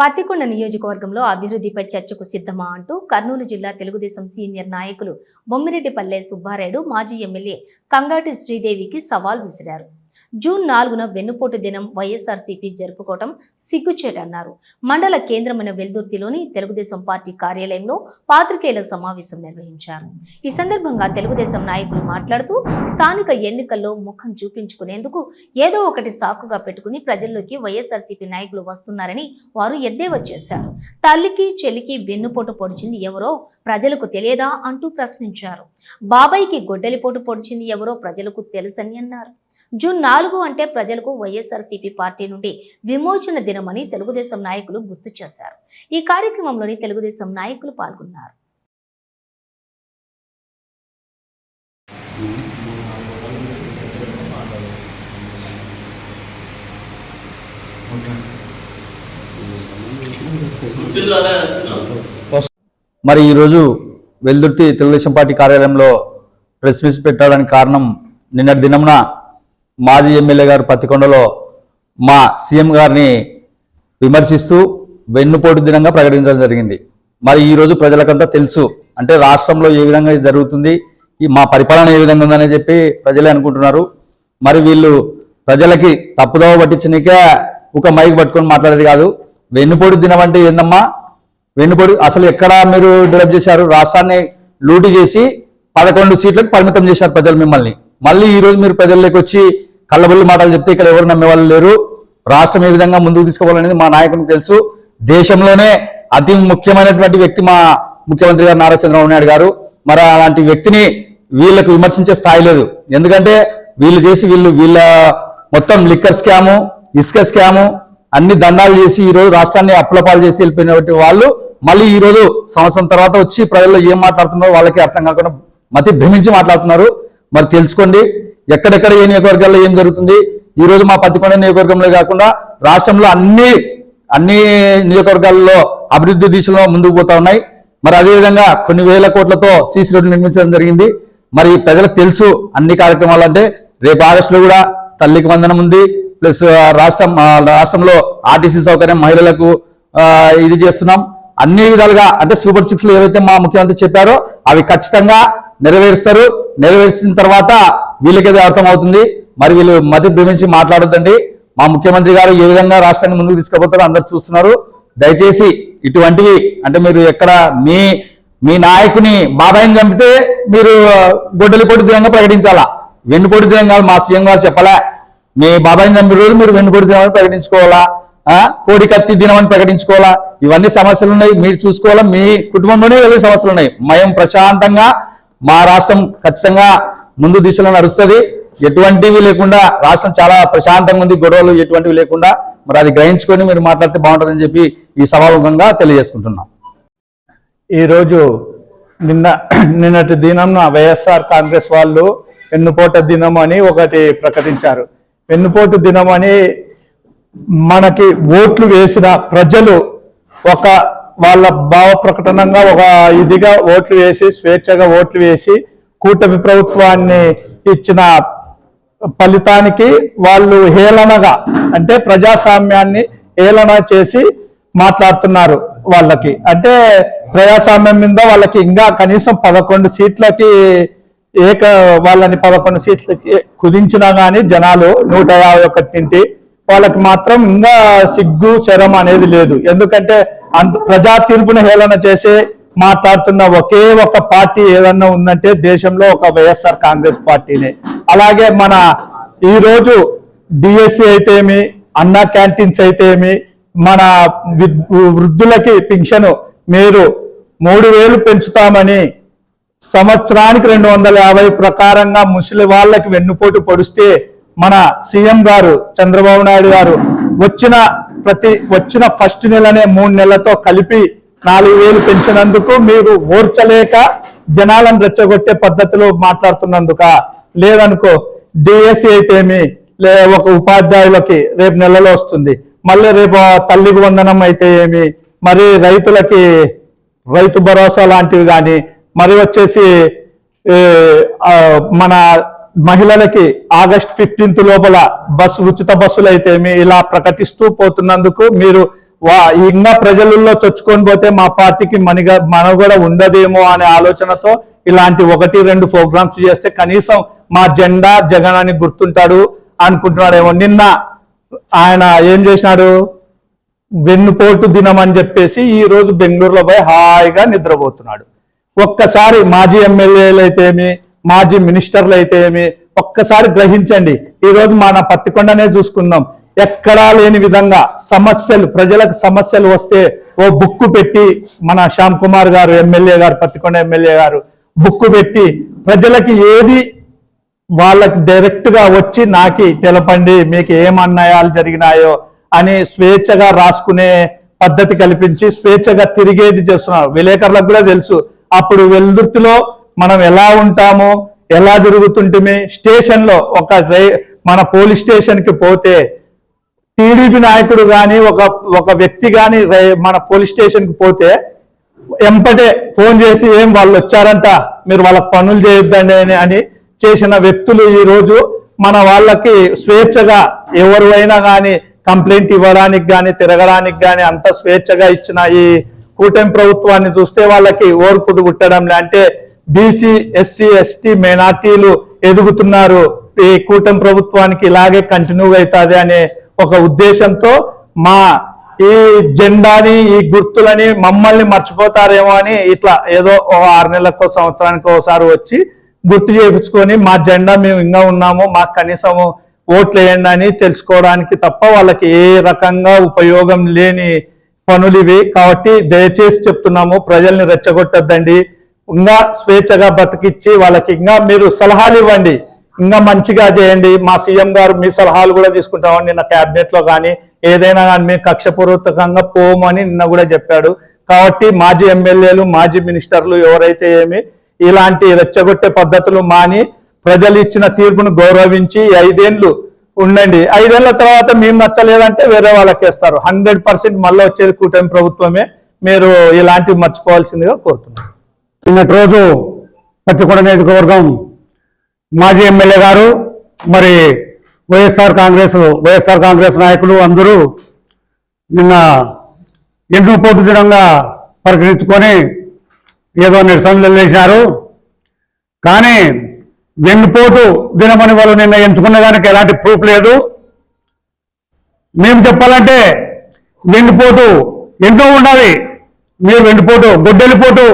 పత్తికొండ నియోజకవర్గంలో అభివృద్ధిపై చర్చకు సిద్ధమా అంటూ కర్నూలు జిల్లా తెలుగుదేశం సీనియర్ నాయకులు బొమ్మిరెడ్డిపల్లె సుబ్బారాయుడు మాజీ ఎమ్మెల్యే కంగాటి శ్రీదేవికి సవాల్ విసిరారు. జూన్ నాలుగున వెన్నుపోటు దినం వైఎస్ఆర్సీపీ జరుపుకోవటం సిగ్గుచేటన్నారు మండల కేంద్రమైన వెల్దుర్తిలోని తెలుగుదేశం పార్టీ కార్యాలయంలో పాత్రికేయుల సమావేశం నిర్వహించారు. ఈ సందర్భంగా తెలుగుదేశం నాయకులు మాట్లాడుతూ స్థానిక ఎన్నికల్లో ముఖం చూపించుకునేందుకు ఏదో ఒకటి సాకుగా పెట్టుకుని ప్రజల్లోకి వైఎస్ఆర్సీపీ నాయకులు వస్తున్నారని వారు ఎద్దేవా చేశారు. తల్లికి చెలికి వెన్నుపోటు పొడిచింది ఎవరో ప్రజలకు తెలియదా అంటూ ప్రశ్నించారు. బాబాయ్కి గొడ్డలిపోటు పొడిచింది ఎవరో ప్రజలకు తెలుసని అన్నారు. జూన్ నాలుగు అంటే ప్రజలకు వైఎస్ఆర్సీపీ పార్టీ నుండి విమోచన దినమని తెలుగుదేశం నాయకులు గుర్తు చేశారు. ఈ కార్యక్రమంలోని తెలుగుదేశం నాయకులు పాల్గొన్నారు. మరి ఈరోజు వెల్దుర్తి తెలుగుదేశం పార్టీ కార్యాలయంలో ప్రెస్ మీట్ పెట్టడానికి కారణం నిన్నటి దినమున మాజీ ఎమ్మెల్యే గారు పత్తికొండలో మా సీఎం గారిని విమర్శిస్తూ వెన్నుపోటు దినంగా ప్రకటించడం జరిగింది. మరి ఈరోజు ప్రజలకంతా తెలుసు అంటే రాష్ట్రంలో ఏ విధంగా ఇది జరుగుతుంది ఈ మా పరిపాలన ఏ విధంగా ఉందని చెప్పి ప్రజలే అనుకుంటున్నారు. మరి వీళ్ళు ప్రజలకి తప్పుదోవ పట్టించనికే ఒక మైక్ పట్టుకొని మాట్లాడేది కాదు. వెన్నుపోటు దినం అంటే ఏందమ్మా? వెన్నుపోటు అసలు ఎక్కడ మీరు డెవలప్ చేశారు? రాష్ట్రాన్ని లూటు చేసి పదకొండు సీట్లకు పరిమితం చేశారు ప్రజలు మిమ్మల్ని. మళ్ళీ ఈరోజు మీరు ప్రజల్లోకి వచ్చి కళ్ళబుల్లి మాటలు చెప్తే ఇక్కడ ఎవరు నమ్మే వాళ్ళు లేరు. రాష్ట్రం ఏ విధంగా ముందుకు తీసుకోవాలనేది మా నాయకునికి తెలుసు. దేశంలోనే అతి ముఖ్యమైనటువంటి వ్యక్తి మా ముఖ్యమంత్రి గారు నారా చంద్రబాబు నాయుడు గారు. మరి అలాంటి వ్యక్తిని వీళ్ళకు విమర్శించే స్థాయి లేదు. ఎందుకంటే వీళ్ళు చేసి వీళ్ళు వీళ్ళ మొత్తం లిక్కర్ స్కాము ఇసుక స్కాము అన్ని దండాలు చేసి ఈరోజు రాష్ట్రాన్ని అప్పులపాలు చేసి వెళ్ళిపోయినటువంటి వాళ్ళు మళ్ళీ ఈ రోజు సంవత్సరం తర్వాత వచ్చి ప్రజల్లో ఏం మాట్లాడుతున్నారో వాళ్ళకి అర్థం కాకుండా మతి భ్రమించి మాట్లాడుతున్నారు. మరి తెలుసుకోండి. ఎక్కడెక్కడ ఏ నియోజకవర్గాల్లో ఏం జరుగుతుంది? ఈ రోజు మా పత్తికొండ నియోజకవర్గంలో కాకుండా రాష్ట్రంలో అన్ని అన్ని నియోజకవర్గాల్లో అభివృద్ధి దిశలో ముందుకు పోతా ఉన్నాయి. మరి అదేవిధంగా కొన్ని వేల కోట్లతో సీసీ రోడ్లు నిర్మించడం జరిగింది. మరి ప్రజలకు తెలుసు అన్ని కార్యక్రమాలు అంటే రేపు ఆగస్టులో కూడా తల్లికి వందనం ఉంది. ప్లస్ రాష్ట్రం రాష్ట్రంలో ఆర్టీసీ సౌకర్యం మహిళలకు ఇది చేస్తున్నాం. అన్ని విధాలుగా అంటే సూపర్ సిక్స్లో ఏవైతే మా ముఖ్యమంత్రి చెప్పారో అవి ఖచ్చితంగా నెరవేరుస్తారు. నెరవేర్చిన తర్వాత వీళ్ళకి అర్థమవుతుంది మరి వీళ్ళు మతి భ్రమించి మాట్లాడొద్దండి. మా ముఖ్యమంత్రి గారు ఏ విధంగా రాష్ట్రాన్ని ముందుకు తీసుకుపోతారో అందరు చూస్తున్నారు. దయచేసి ఇటువంటివి అంటే మీరు ఎక్కడ మీ మీ నాయకుని బాబాయిని చంపితే మీరు గొడ్డలిపోటు దిగంగా ప్రకటించాలా? వెన్నుపొడి దినం మా సీఎం గారు చెప్పలే? మీ బాబాయిని చంపిన రోజు మీరు వెన్నుపొడి దినం ప్రకటించుకోవాలా? కోడి కత్తి దినం అని ప్రకటించుకోవాలా? ఇవన్నీ సమస్యలు ఉన్నాయి. మీరు చూసుకోవాలా? మీ కుటుంబంలోనే వెళ్ళే సమస్యలు ఉన్నాయి. మేము ప్రశాంతంగా మా రాష్ట్రం ఖచ్చితంగా ముందు దిశలో నడుస్తుంది. ఎటువంటివి లేకుండా రాష్ట్రం చాలా ప్రశాంతంగా ఉంది. గొడవలు ఎటువంటివి లేకుండా మరి అది గ్రహించుకొని మీరు మాట్లాడితే బాగుంటుందని చెప్పి ఈ సభాముఖంగా తెలియజేసుకుంటున్నాం. ఈరోజు నిన్న నిన్నటి దినంన వైఎస్ఆర్ కాంగ్రెస్ వాళ్ళు వెన్నుపోట దినం అని ఒకటి ప్రకటించారు. వెన్నుపోటు దినం అని మనకి ఓట్లు వేసిన ప్రజలు ఒక వాళ్ళ భావ ప్రకటనంగా ఒక ఇదిగా ఓట్లు వేసి స్వేచ్ఛగా ఓట్లు వేసి కూటమి ప్రభుత్వాన్ని ఇచ్చిన ఫలితానికి వాళ్ళు హేళనగా అంటే ప్రజాస్వామ్యాన్ని హేళన చేసి మాట్లాడుతున్నారు వాళ్ళకి. అంటే ప్రజాస్వామ్యం మీద వాళ్ళకి ఇంకా కనీసం పదకొండు సీట్లకి ఏక వాళ్ళని పదకొండు సీట్లకి కుదించినా గానీ జనాలు నూట యాభై ఒకటి నుంచి వాళ్ళకి మాత్రం ఇంకా సిగ్గు శరం అనేది లేదు. ఎందుకంటే అంత ప్రజా తీర్పును హేళన చేసే మాట్లాడుతున్న ఒకే ఒక పార్టీ ఏదన్నా ఉందంటే దేశంలో ఒక వైఎస్ఆర్ కాంగ్రెస్ పార్టీనే. అలాగే మన ఈ రోజు డిఎస్సి అయితే ఏమి అన్నా క్యాంటీన్స్ అయితే ఏమి మన వృద్ధులకి పింఛను మీరు మూడు వేలు పెంచుతామని సంవత్సరానికి రెండు వందల యాభై ప్రకారంగా ముసలి వాళ్ళకి వెన్నుపోటు పొడిస్తే మన సీఎం గారు చంద్రబాబు నాయుడు గారు వచ్చిన ప్రతి వచ్చిన ఫస్ట్ నెలనే మూడు నెలలతో కలిపి నాలుగు వేలు పెంచినందుకు మీరు ఓర్చలేక జనాలను రెచ్చగొట్టే పద్ధతిలో మాట్లాడుతున్నందుక లేదనుకో డిఎస్సి అయితేమి లే ఒక ఉపాధ్యాయులకి రేపు నెలలో వస్తుంది. మళ్ళీ రేపు తల్లికి వందనం అయితే ఏమి? మరి రైతులకి రైతు భరోసా లాంటివి కానీ మరి వచ్చేసి మన మహిళలకి ఆగస్ట్ ఫిఫ్టీన్త్ లోపల బస్సు ఉచిత బస్సులు అయితేమి ఇలా ప్రకటిస్తూ పోతున్నందుకు మీరు వా ఇంకా ప్రజలలో చొచ్చుకొని పోతే మా పార్టీకి మనగా మనుగడ ఉండదేమో అనే ఆలోచనతో ఇలాంటి ఒకటి రెండు ప్రోగ్రామ్స్ చేస్తే కనీసం మా జెండా జగన్ అని గుర్తుంటాడు అనుకుంటున్నాడేమో. నిన్న ఆయన ఏం చేసినాడు? వెన్నుపోటు దినం అని చెప్పేసి ఈ రోజు బెంగళూరులో పోయి హాయిగా నిద్రపోతున్నాడు. ఒక్కసారి మాజీ ఎమ్మెల్యేలు అయితేమి మాజీ మినిస్టర్లు అయితేమి ఒక్కసారి గ్రహించండి. ఈరోజు మన పత్తికొండనే చూసుకుందాం. ఎక్కడా లేని విధంగా సమస్యలు ప్రజలకు సమస్యలు వస్తే ఓ బుక్కు పెట్టి మన శ్యామ్ కుమార్ గారు ఎమ్మెల్యే గారు పత్తికొండ ఎమ్మెల్యే గారు బుక్కు పెట్టి ప్రజలకి ఏది వాళ్ళకి డైరెక్ట్గా వచ్చి నాకి తెలపండి మీకు ఏం అన్యాయాలు జరిగినాయో అని స్వేచ్ఛగా రాసుకునే పద్ధతి కల్పించి స్వేచ్ఛగా తిరిగేది చేస్తున్నారు. విలేకరులకు కూడా తెలుసు. అప్పుడు వెల్దుర్తిలో మనం ఎలా ఉంటాము ఎలా తిరుగుతుంటే స్టేషన్లో ఒక మన పోలీస్ స్టేషన్కి పోతే టీడీపీ నాయకుడు కానీ ఒక ఒక వ్యక్తి కానీ మన పోలీస్ స్టేషన్కి పోతే ఎంపటే ఫోన్ చేసి ఏం వాళ్ళు వచ్చారంట మీరు వాళ్ళకి పనులు చేయొద్దండి అని అని చేసిన వ్యక్తులు ఈరోజు మన వాళ్ళకి స్వేచ్ఛగా ఎవరు అయినా కానీ కంప్లైంట్ ఇవ్వడానికి కానీ తిరగడానికి కానీ అంత స్వేచ్ఛగా ఇచ్చిన ఈ కూటమి ప్రభుత్వాన్ని చూస్తే వాళ్ళకి ఓర్పుడు పుట్టడం లే. అంటే బీసీ ఎస్సీ ఎస్టీ మైనార్టీలు ఎదుగుతున్నారు. ఈ కూటమి ప్రభుత్వానికి ఇలాగే కంటిన్యూగా అవుతుంది అనే ఒక ఉద్దేశంతో మా ఈ జెండాని ఈ గుర్తులని మమ్మల్ని మర్చిపోతారేమో అని ఇట్లా ఏదో ఓ ఆరు నెలలకు సంవత్సరానికి ఒకసారి వచ్చి గుర్తు చేయించుకొని మా జెండా మేము ఇంకా ఉన్నాము మాకు కనీసం ఓట్లు వేయండి అని తెలుసుకోవడానికి తప్ప వాళ్ళకి ఏ రకంగా ఉపయోగం లేని పనులు ఇవి. కాబట్టి దయచేసి చెప్తున్నాము ప్రజల్ని రెచ్చగొట్టద్దండి. ఇంకా స్వేచ్ఛగా బతికిచ్చి వాళ్ళకి ఇంకా మీరు సలహాలు ఇవ్వండి. ఇంకా మంచిగా చేయండి. మా సీఎం గారు మీ సలహాలు కూడా తీసుకుంటామని నిన్న క్యాబినెట్లో కానీ ఏదైనా కానీ మేము కక్షపూర్వకంగా పోమని నిన్న కూడా చెప్పాడు. కాబట్టి మాజీ ఎమ్మెల్యేలు మాజీ మినిస్టర్లు ఎవరైతే ఏమి ఇలాంటి రెచ్చగొట్టే పద్ధతులు మాని ప్రజలు ఇచ్చిన తీర్పును గౌరవించి ఐదేండ్లు ఐదేళ్ళు ఉండండి. ఐదేళ్ళ తర్వాత మేము నచ్చలేదంటే వేరే వాళ్ళకి వేస్తారు. హండ్రెడ్ పర్సెంట్ మళ్ళీ వచ్చేది కూటమి ప్రభుత్వమే. మీరు ఇలాంటివి మర్చిపోవాల్సిందిగా కోరుతున్నాను నిన్నటి రోజు పత్తికొండ నియోజకవర్గం మాజీ ఎమ్మెల్యే గారు మరి వైఎస్ఆర్ కాంగ్రెస్ వైఎస్ఆర్ కాంగ్రెస్ నాయకులు అందరూ నిన్న ఎన్నో పోటు దినంగా పరిగణించుకొని ఏదో నిరసనలు చేశారు. కానీ వెన్నుపోటు దినమని వాళ్ళు నిన్న ఎంచుకున్న దానికి ఎలాంటి ప్రూఫ్ లేదు. మేము చెప్పాలంటే వెన్నుపోటు ఎన్నో ఉండాలి. మీరు వెన్నుపోటు గొడ్డెలిపోటు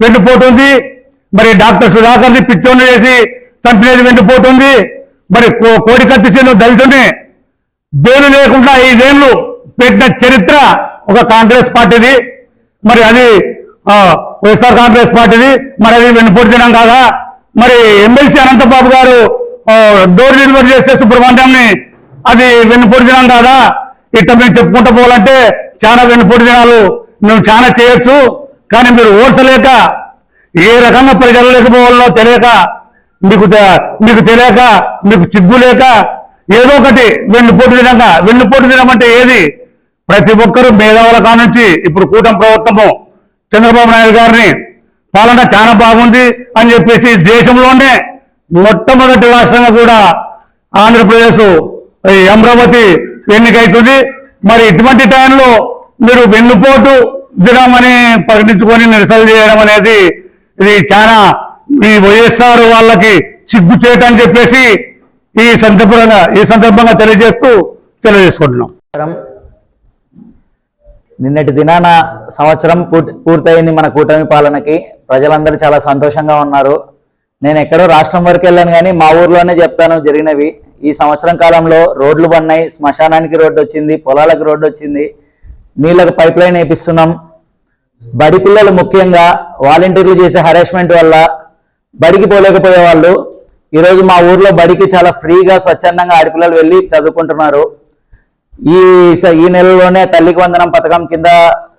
వెండిపోతుంది. మరి డాక్టర్ సుధాకర్ని పిచ్చోని చేసి చంపినది వెండిపోతుంది. మరి కో- కోడి కత్తిసేను దళితుని బేలు లేకుండా ఐదేళ్ళు పెట్టిన చరిత్ర ఒక కాంగ్రెస్ పార్టీది. మరి అది వైఎస్ఆర్ కాంగ్రెస్ పార్టీది. మరి అది వెన్నుపోటు తినం కాదా? మరి ఎమ్మెల్సీ అనంతబాబు గారు డోర్ డెలివరీ చేస్తే సుబ్రహ్మణ్యంని అది వెన్నుపోటు కాదా? ఇట్లా మేము చెప్పుకుంటూ పోవాలంటే చాలా వెన్నుపోటు దినాలు మేము చాలా చేయొచ్చు. కానీ మీరు ఓర్చలేక ఏ రకంగా ప్రజలు తెలియక మీకు తె- మీకు తెలియక మీకు చిగ్గు లేక ఏదో ఒకటి వెన్నుపోటు తినక వెన్నుపోటు తినమంటే ఏది? ప్రతి ఒక్కరూ మేధావుల కానుంచి ఇప్పుడు కూటమి ప్రభుత్వము చంద్రబాబు నాయుడు గారిని పాలన చాలా బాగుంది అని చెప్పేసి దేశంలోనే మొట్టమొదటి రాష్ట్రంగా కూడా ఆంధ్రప్రదేశ్ అమరావతి ఎన్నికైతుంది. మరి ఇటువంటి టైంలో మీరు వెన్నుపోటు దినమని ప్రకటించుకొని నిరసన చేయడం అనేది ఇది చాలా ఈ వైఎస్ఆర్ వాళ్ళకి చిగ్గు అని చెప్పేసి ఈ సందర్భంగా ఈ సందర్భంగా తెలియజేస్తూ తెలియజేసుకుంటున్నాం. నిన్నటి దినాన సంవత్సరం పూర్తయింది మన కూటమి పాలనకి. ప్రజలందరూ చాలా సంతోషంగా ఉన్నారు. నేను ఎక్కడో రాష్ట్రం వరకు వెళ్ళాను కానీ మా ఊర్లోనే చెప్తాను జరిగినవి. ఈ సంవత్సరం కాలంలో రోడ్లు బన్నాయి శ్మశానానికి రోడ్డు వచ్చింది పొలాలకు రోడ్డు వచ్చింది. నీళ్ళకు పైప్ లైన్ వేపిస్తున్నాం. బడి పిల్లలు ముఖ్యంగా వాలంటీర్లు చేసే హరాస్మెంట్ వల్ల బడికి పోలేకపోయే వాళ్ళు ఈరోజు మా ఊర్లో బడికి చాలా ఫ్రీగా స్వచ్ఛందంగా ఆడపిల్లలు వెళ్ళి చదువుకుంటున్నారు. ఈ స- ఈ నెలలోనే తల్లికి వందనం పథకం కింద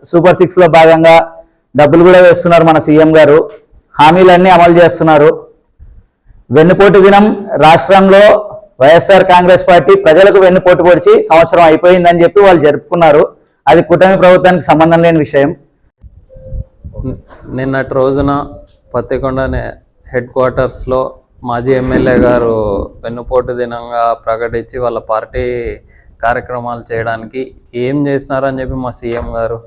సూపర్ సిక్స్లో భాగంగా డబ్బులు కూడా వేస్తున్నారు మన సీఎం గారు. హామీలన్నీ అమలు చేస్తున్నారు. వెన్నుపోటు దినం రాష్ట్రంలో వైఎస్ఆర్ కాంగ్రెస్ పార్టీ ప్రజలకు వెన్నుపోటు పొడిచి సంవత్సరం అయిపోయిందని చెప్పి వాళ్ళు జరుపుకున్నారు. అది కూటమి ప్రభుత్వానికి సంబంధం లేని విషయం. నిన్నటి రోజున పత్తికొండ హెడ్ క్వార్టర్స్లో మాజీ ఎమ్మెల్యే గారు వెన్నుపోటు దినంగా ప్రకటించి వాళ్ళ పార్టీ కార్యక్రమాలు చేయడానికి ఏం చేసినారని చెప్పి మా సీఎం గారు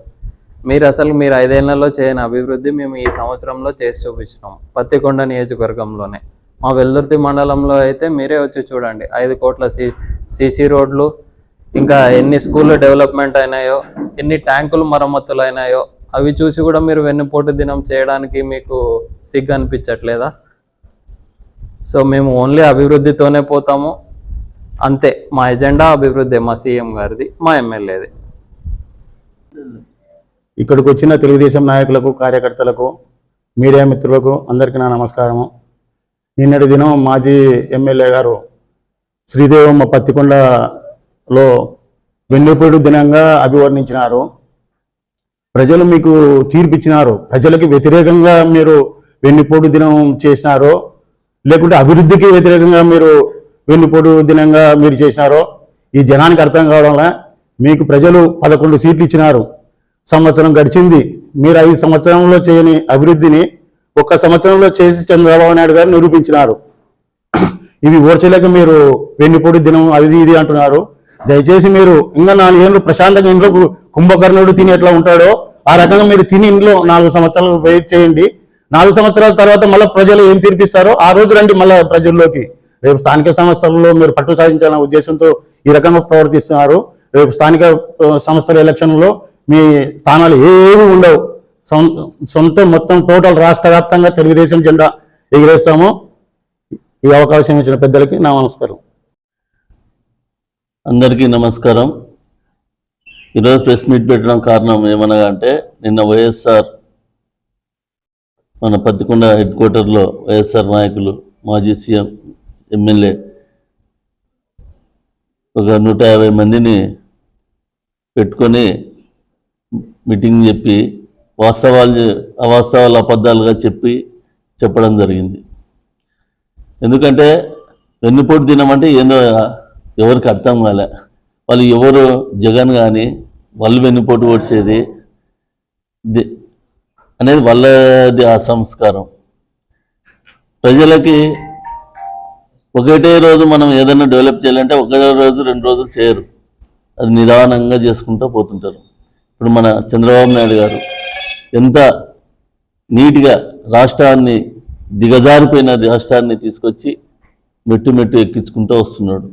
మీరు అసలు మీరు ఐదేళ్ళలో చేయని అభివృద్ధి మేము ఈ సంవత్సరంలో చేసి చూపించినాం పత్తికొండ నియోజకవర్గంలోనే. మా వెల్దుర్తి మండలంలో అయితే మీరే వచ్చి చూడండి ఐదు కోట్ల సి సిసి రోడ్లు ఇంకా ఎన్ని స్కూళ్ళు డెవలప్మెంట్ అయినాయో ఎన్ని ట్యాంకులు మరమ్మతులు అయినాయో అవి చూసి కూడా మీరు వెన్నుపోటు దినం చేయడానికి మీకు సిగ్గు అనిపించట్లేదా? సో మేము ఓన్లీ అభివృద్ధితోనే పోతాము. అంతే మా ఎజెండా అభివృద్ధి మా సీఎం గారిది మా ఎమ్మెల్యేది. ఇక్కడికి వచ్చిన తెలుగుదేశం నాయకులకు కార్యకర్తలకు మీడియా మిత్రులకు అందరికీ నా నమస్కారము. నిన్నటి దినం మాజీ ఎమ్మెల్యే గారు శ్రీదేవమ్మ లో వెన్నుపూడి దినంగా అభివర్ణించినారు. ప్రజలు మీకు తీర్పిచ్చినారు. ప్రజలకి వ్యతిరేకంగా మీరు వెన్నుపోటు దినం చేసినారో లేకుంటే అభివృద్ధికి వ్యతిరేకంగా మీరు వెన్నుపోటు దినంగా మీరు చేసినారో ఈ జనానికి అర్థం కావడంలా మీకు ప్రజలు పదకొండు సీట్లు ఇచ్చినారు. సంవత్సరం గడిచింది. మీరు ఐదు సంవత్సరంలో చేయని అభివృద్ధిని ఒక్క సంవత్సరంలో చేసి చంద్రబాబు నాయుడు గారు నిరూపించినారు. ఇవి ఓర్చలేక మీరు వెన్నుపోటు దినం అది ఇది అంటున్నారు. దయచేసి మీరు ఇంకా నాలుగేళ్ళు ప్రశాంతంగా ఇంట్లో కుంభకర్ణుడు తిని ఎట్లా ఉంటాడో ఆ రకంగా మీరు తిని ఇంట్లో నాలుగు సంవత్సరాలు వెయిట్ చేయండి. నాలుగు సంవత్సరాల తర్వాత మళ్ళీ ప్రజలు ఏం తీర్పిస్తారో ఆ రోజు రండి మళ్ళీ ప్రజల్లోకి. రేపు స్థానిక సంస్థల్లో మీరు పట్టు సాధించాలనే ఉద్దేశంతో ఈ రకంగా ప్రవర్తిస్తున్నారు. రేపు స్థానిక సంస్థల ఎలక్షన్లో మీ స్థానాలు ఏవి ఉండవు. సొం- సొంత మొత్తం టోటల్ రాష్ట్ర వ్యాప్తంగా తెలుగుదేశం జెండా ఎగిరేస్తాము. ఈ అవకాశం ఇచ్చిన పెద్దలకి నా నమస్కారం. అందరికీ నమస్కారం. ఈరోజు ప్రెస్ మీట్ పెట్టడం కారణం ఏమనగా అంటే నిన్న వైఎస్ఆర్ మన పత్తికొండ హెడ్ క్వార్టర్లో వైఎస్ఆర్ నాయకులు మాజీ సీఎం ఎమ్మెల్యే ఒక నూట యాభై మందిని పెట్టుకొని మీటింగ్ చెప్పి వాస్తవాలు అవాస్తవాలు అబద్ధాలుగా చెప్పి చెప్పడం జరిగింది. ఎందుకంటే వెన్నుపోటు దినం అంటే ఏందో ఎవరికి అర్థం కాలే. వాళ్ళు ఎవరు జగన్ కానీ వాళ్ళు వెన్నుపోటు ఓడిసేది అనేది వాళ్ళది ఆ సంస్కారం. ప్రజలకి ఒకటే రోజు మనం ఏదైనా డెవలప్ చేయాలంటే ఒకటే రోజు రెండు రోజులు చేయరు. అది నిదానంగా చేసుకుంటూ పోతుంటారు. ఇప్పుడు మన చంద్రబాబు నాయుడు గారు ఎంత నీట్గా రాష్ట్రాన్ని దిగజారిపోయిన రాష్ట్రాన్ని తీసుకొచ్చి మెట్టు మెట్టు ఎక్కించుకుంటూ వస్తున్నాడు.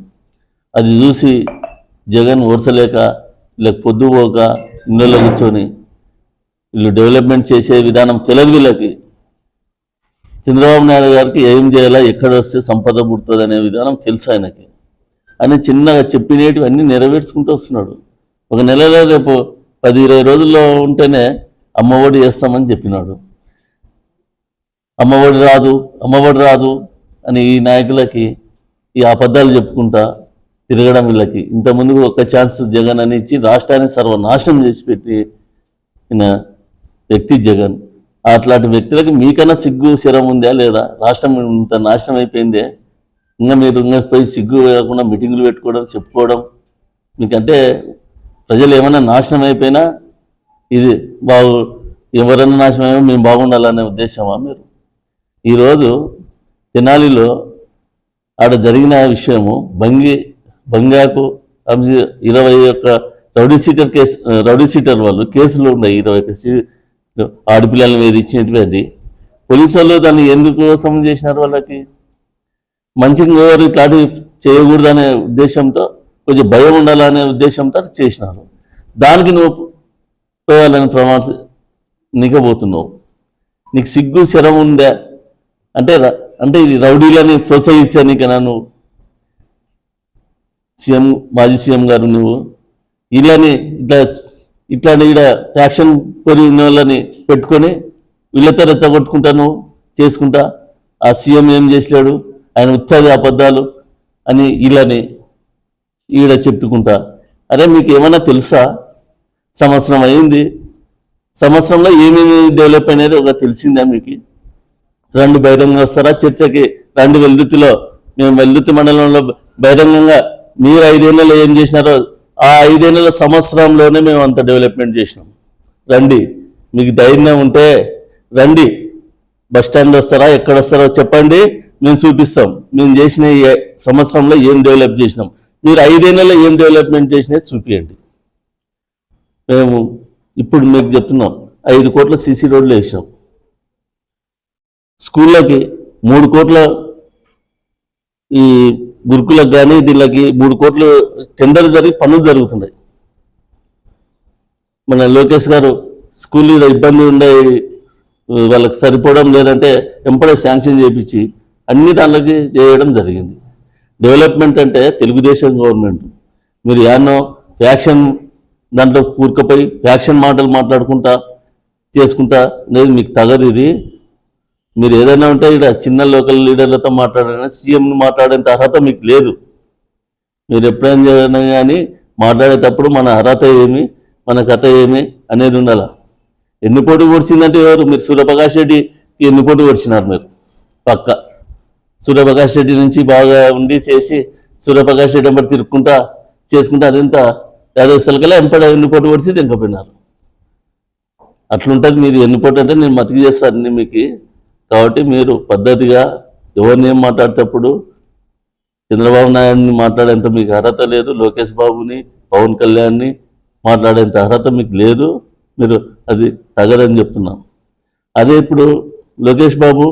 అది చూసి జగన్ ఓర్చలేక వీళ్ళకి పొద్దుపోక ఇళ్ళలో కూర్చొని వీళ్ళు డెవలప్మెంట్ చేసే విధానం తెలియదు వీళ్ళకి. చంద్రబాబు నాయుడు గారికి ఏం చేయాలా ఎక్కడ వస్తే సంపద పుడుతుంది అనే విధానం తెలుసు ఆయనకి. అని చిన్నగా చెప్పినేటివి అన్నీ నెరవేర్చుకుంటూ వస్తున్నాడు. ఒక నెలలో రేపు పది ఇరవై రోజుల్లో ఉంటేనే అమ్మఒడి చేస్తామని చెప్పినాడు. అమ్మఒడి రాదు అమ్మఒడి రాదు అని ఈ నాయకులకి ఈ అబద్ధాలు చెప్పుకుంటా తిరగడం వీళ్ళకి. ఇంతకుముందు ఒక ఛాన్స్ జగన్ అని ఇచ్చి రాష్ట్రాన్ని సర్వనాశనం చేసి పెట్టి వ్యక్తి జగన్. అట్లాంటి వ్యక్తులకి మీకన్నా సిగ్గు శరం ఉందా లేదా? రాష్ట్రం ఇంత నాశనం అయిపోయిందే? ఇంకా మీరు ఇంకా పోయి సిగ్గు కాకుండా మీటింగులు పెట్టుకోవడం చెప్పుకోవడం మీకంటే ప్రజలు ఏమైనా నాశనం అయిపోయినా ఇది బాగు ఎవరైనా నాశనం అయినా మేము బాగుండాలనే ఉద్దేశమా మీరు? ఈరోజు తెనాలిలో ఆడ జరిగిన విషయము భంగి బంగాకు ఇరవై ఒక్క rowdy sheeter case rowdy sheeter వాళ్ళు కేసులు ఉన్నాయి ఇరవై ఒక్క సీ ఆడపిల్లల్ని అది పోలీసు వాళ్ళు దాన్ని ఎందుకోసం చేసినారు వాళ్ళకి? మంచిగా ఎవరు ఇట్లాంటి చేయకూడదనే ఉద్దేశంతో కొంచెం భయం ఉండాలనే ఉద్దేశంతో చేసినారు. దానికి నువ్వు పోవాలని ప్రమాణ నిగబోతున్నావు నీకు సిగ్గు శరం ఉందా అంటే ర- అంటే ఇది రౌడీలని ప్రోత్సహించానికనా నువ్వు సీఎం మాజీ సీఎం గారు నువ్వు. వీళ్ళని ఇట్లా ఇట్లాంటి ఈడ యాక్షన్ కోరి ఉన్న వాళ్ళని పెట్టుకొని వీళ్ళతో రెచ్చగొట్టుకుంటా నువ్వు చేసుకుంటా. ఆ సీఎం ఏం చేసినాడు? ఆయన ఉత్సాహ అబద్ధాలు అని వీళ్ళని ఈడ చెప్పుకుంటా. అరే మీకు ఏమైనా తెలుసా? సంవత్సరం అయింది. సంవత్సరంలో ఏమేమి డెవలప్ అనేది ఒక తెలిసిందా మీకు? రెండు బహిరంగ వస్తారా చర్చకి రెండు వెల్దుతిలో మేము వెల్దుతి మండలంలో బహిరంగంగా మీరు ఐదేళ్ళలో ఏం చేసినారో ఆ ఐదేళ్ళ సంవత్సరంలోనే మేము అంత డెవలప్మెంట్ చేసినాం. రండి మీకు ధైర్యం ఉంటే రండి. బస్ స్టాండ్ వస్తారా ఎక్కడ వస్తారో చెప్పండి. మేము చూపిస్తాం. మేము చేసిన సంవత్సరంలో ఏం డెవలప్ చేసినాం. మీరు ఐదేళ్ళలో ఏం డెవలప్మెంట్ చేసినా చూపియండి. మేము ఇప్పుడు మీకు చెప్తున్నాం ఐదు కోట్ల సీసీ రోడ్లు వేసాం స్కూళ్ళకి మూడు కోట్ల ఈ గురుకులకు కానీ దీనికి మూడు కోట్లు టెండర్ జరిగి పనులు జరుగుతున్నాయి. మన లోకేష్ గారు స్కూల్ ఇబ్బంది ఉండే వాళ్ళకి సరిపోవడం లేదంటే ఎంపడే శాంక్షన్ చేపించి అన్ని దానిలోకి చేయడం జరిగింది. డెవలప్మెంట్ అంటే తెలుగుదేశం గవర్నమెంట్. మీరు యాన్నో ఫ్యాక్షన్ దాంట్లో కూరుకుపోయి ఫ్యాక్షన్ మాటలు మాట్లాడుకుంటా చేసుకుంటా లేదు మీకు తగదు ఇది. మీరు ఏదైనా ఉంటే ఇక్కడ చిన్న లోకల్ లీడర్లతో మాట్లాడాలని సీఎంని మాట్లాడేంత అర్హత మీకు లేదు. మీరు ఎప్పుడైనా కానీ మాట్లాడేటప్పుడు మన అర్హత ఏమి మన కథ ఏమి అనేది ఉండాల. ఎన్ని పోటీ ఓడిచిందంటే ఎవరు? మీరు సూర్యప్రకాష్ రెడ్డికి ఎన్ని పోటీ ఓడిచినారు మీరు? పక్క. సూర్యప్రకాష్ రెడ్డి నుంచి బాగా ఉండి చేసి సూర్యప్రకాష్ రెడ్డి ఎంబడి తిరుక్కుంటా చేసుకుంటా అదంతా యాదవ్ సలకలే ఎంపడ ఎన్ని పోటీ ఓడిచి తినకపోయినారు అట్లుంటుంది మీది ఎన్ని పోటీ అంటే నేను మతికి చేస్తాను మీకు. కాబట్టి మీరు పద్ధతిగా ఎవరిని ఏం మాట్లాడేటప్పుడు చంద్రబాబు నాయుడిని మాట్లాడేంత మీకు అర్హత లేదు లోకేష్ బాబుని పవన్ కళ్యాణ్ని మాట్లాడేంత అర్హత మీకు లేదు మీరు అది తగదని చెప్తున్నాం. అదే ఇప్పుడు లోకేష్ బాబు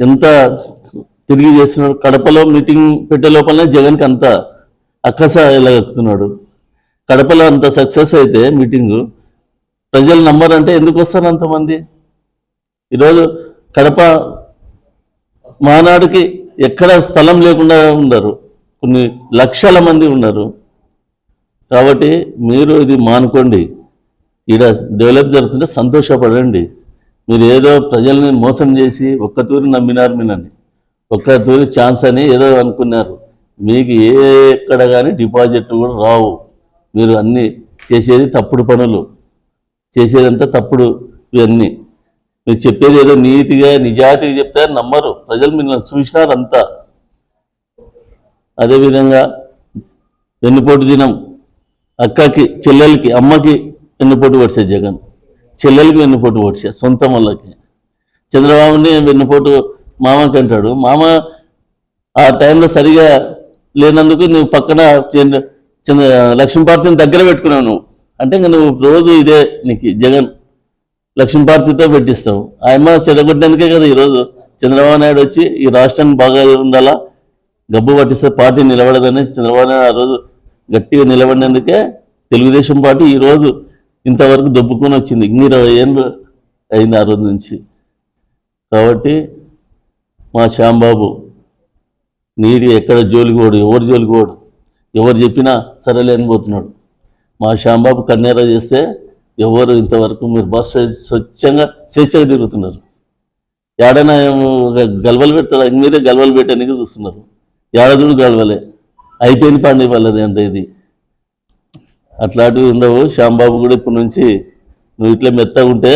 ఎంత తిరిగి చేస్తున్నాడు కడపలో మీటింగ్ పెట్టే లోపలనే జగన్కి అంత అక్కస ఎలాగెక్కుతున్నాడు. కడపలో అంత సక్సెస్ అయితే మీటింగు ప్రజలు నమ్మరంటే ఎందుకు వస్తారు అంతమంది? ఈరోజు కడప మానాడుకి ఎక్కడ స్థలం లేకుండా ఉన్నారు. కొన్ని లక్షల మంది ఉన్నారు. కాబట్టి మీరు ఇది మానుకోండి. ఈడ డెవలప్ జరుగుతుంటే సంతోషపడండి. మీరు ఏదో ప్రజల్ని మోసం చేసి ఒక్క తూరి నమ్మినారు మీనని. ఒక్క తూరి ఛాన్స్ అని ఏదో అనుకున్నారు. మీకు ఏ ఎక్కడ కానీ డిపాజిట్లు కూడా రావు. మీరు అన్నీ చేసేది తప్పుడు పనులు. చేసేదంతా తప్పుడు ఇవన్నీ. మీరు చెప్పేది ఏదో నీతిగా నిజాయితీగా చెప్తారు నమ్మరు. ప్రజలు మిమ్మల్ని చూసినారు అంతా అదేవిధంగా వెన్నుపోటు దినం. అక్కకి చెల్లెలకి అమ్మకి వెన్నుపోటు పడిసే జగన్. చెల్లెలకి వెన్నుపోటు పడిసే సొంత వాళ్ళకి. చంద్రబాబుని వెన్నుపోటు మామకి అంటాడు. మామ ఆ టైంలో సరిగా లేనందుకు నువ్వు పక్కన చంద్ర- చంద్ర లక్ష్మీపార్తిని దగ్గర పెట్టుకున్నావు నువ్వు. అంటే ఇంకా నువ్వు రోజు ఇదే నీకు జగన్. లక్ష్మీపార్తితో పెట్టిస్తాం. ఆయమ్మ చెడగొట్టేందుకే కదా ఈరోజు చంద్రబాబు నాయుడు వచ్చి ఈ రాష్ట్రాన్ని బాగా ఉండాలా? గబ్బు పట్టిస్తే పార్టీ నిలబడదని చంద్రబాబు నాయుడు ఆ రోజు గట్టిగా నిలబడినందుకే తెలుగుదేశం పార్టీ ఈరోజు ఇంతవరకు దొబ్బుకొని వచ్చింది. ఇన్ని ఇరవై ఏళ్ళు అయింది ఆ రోజు నుంచి. కాబట్టి మా శ్యాంబాబు నీడి ఎక్కడ జోలికోడు ఎవరు జోలికోడు ఎవరు చెప్పినా సరేలేని పోతున్నాడు. మా శ్యాంబాబు కన్నేరా చేస్తే ఎవరు ఇంతవరకు మీరు బస్సు స్వచ్ఛంగా స్వేచ్ఛగా తిరుగుతున్నారు. ఏడైనా ఒక గల్వలు పెడతారు మీరే గల్వలు పెట్టడానికి చూస్తున్నారు. ఏడాదుడు గల్వలే. అయిపోయింది పండి వాళ్ళది అంటే ఇది. అట్లాంటివి ఉండవు. శ్యాంబాబు కూడా ఇప్పటి నుంచి నువ్వు ఇట్లా మెత్తగా ఉంటే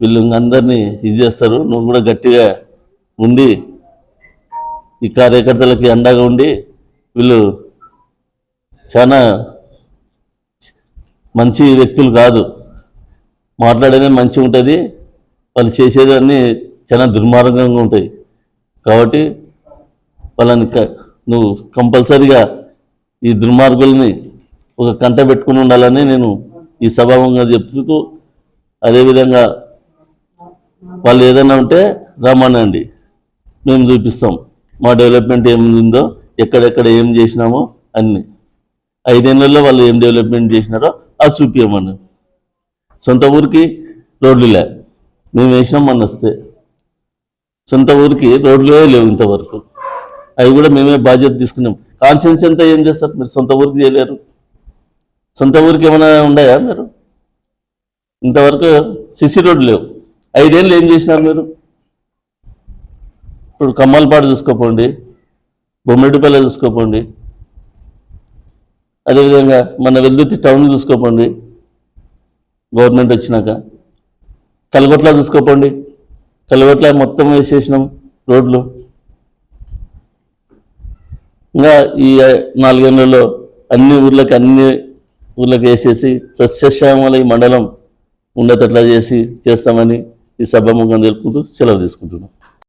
వీళ్ళు అందరినీ ఇది చేస్తారు. నువ్వు కూడా గట్టిగా ఉండి ఈ కార్యకర్తలకి అండగా ఉండి వీళ్ళు చాలా మంచి వ్యక్తులు కాదు. మాట్లాడేది మంచిగా ఉంటుంది వాళ్ళు చేసేదాన్ని చాలా దుర్మార్గంగా ఉంటాయి. కాబట్టి వాళ్ళని క- నువ్వు కంపల్సరిగా ఈ దుర్మార్గుల్ని ఒక కంట పెట్టుకుని ఉండాలని నేను ఈ సభావంగా చెప్తూ అదేవిధంగా వాళ్ళు ఏదైనా ఉంటే రమ్మనండి మేము చూపిస్తాం. మా డెవలప్మెంట్ ఏముందో ఎక్కడెక్కడ ఏం చేసినామో అన్ని. ఐదేళ్ళలో వాళ్ళు ఏం డెవలప్మెంట్ చేసినారో అది చూపించమన్నారు సొంత ఊరికి రోడ్లు లే మేము వేసినాం మన వస్తే. సొంత ఊరికి రోడ్లే లేవు ఇంతవరకు. అవి కూడా మేమే బాధ్యత తీసుకున్నాం. కాన్షియన్స్ ఎంత ఏం చేస్తారు? మీరు సొంత ఊరికి చేయలేరు. సొంత ఊరికి ఏమైనా ఉన్నాయా మీరు? ఇంతవరకు సిసి రోడ్లు లేవు. ఐదేళ్ళు ఏం చేసినారు మీరు? ఇప్పుడు కమ్మలపాడు చూసుకోపోండి. బొమ్మిడిపల్లె చూసుకోపోండి. అదేవిధంగా మన వెల్దుర్తి టౌన్ చూసుకోపోండి. గవర్నమెంట్ వచ్చినాక. కలగొట్ల చూసుకోపోండి. కలగొట్ల మొత్తం వేసేసినాం రోడ్లు. ఇంకా ఈ నాలుగేళ్ళలో అన్ని ఊర్లకి అన్ని ఊర్లకు వేసేసి సస్యశ్యామల ఈ మండలం ఉండేటట్లా చేసి చేస్తామని ఈ సభాముఖం తెలుపుకుంటూ సెలవు తీసుకుంటున్నాం.